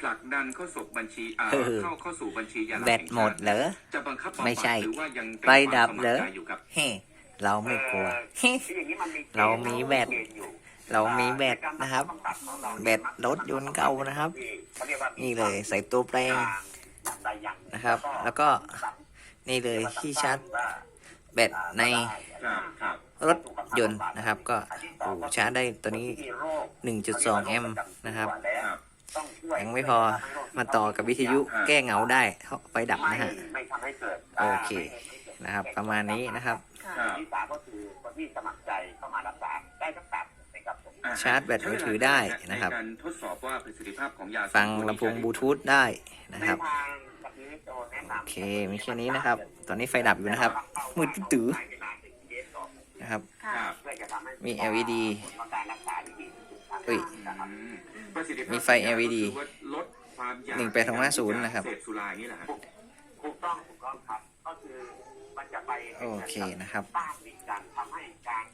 ผลักดันเข้าสู่บัญชีอ่าเออเข้าเข้าสู่บัญชียาลาแบตหมดเหรอจะบังคับบำบัดไม่ใช่หรือว่ายังเป็นไฟดับความเหรอสมัคใจอยู่ครับเฮ้เราไม่กลัวเฮ้คืออย่างนี้มันมีกณฑ์เรามีแบตเกณฑ์อยู่เรามีแบตนะครับ แบตรถยนต์เก่านะครับเขาเรียกว่ามีนี่เลยใส่ตัวแปลงอย่างใดอย่างหงนะครับ แล้วก็นี่เลยที่ชาร์จแบตในครับครับรถยนต์นะครับ ก็โอ้ชาร์จได้ตัวนี้ 1.2 แอมป์นะครับครับ ยังไม่พอมาต่อกับวิทยุแก้เหงาได้เพราะไฟดับนะฮะไม่ทำให้เกิดโอเคนะครับ ประมาณนี้นะครับครับที่สามก็คือคนที่สมัครใจเข้ามารักษาได้ทั้งสามนะครับผมอ่ชาร์จแบตมือถือได้นะครับในการทดสอบว่าประสิทธิภาพของยาฟังลำโพงบลูทูธได้นะครับในทางปฏิบัติตัวแนะนำโอเคมีแค่นี้นะครับ ตอนนี้ไฟดับอยู่นะครับ มืดตื้อนะครับครับมี LED เฮ้ยอืมประสิทธิภาพมีไฟ LED ถือว่าลดความอยากหนึ่งแปดสองห้าศูนย์นะครับเสพสุราอย่างนี้แหละฮะถูกต้องถูกต้องครับก็คือมันจะไปโอเคนะครับต้านมีการทำให้การอยาก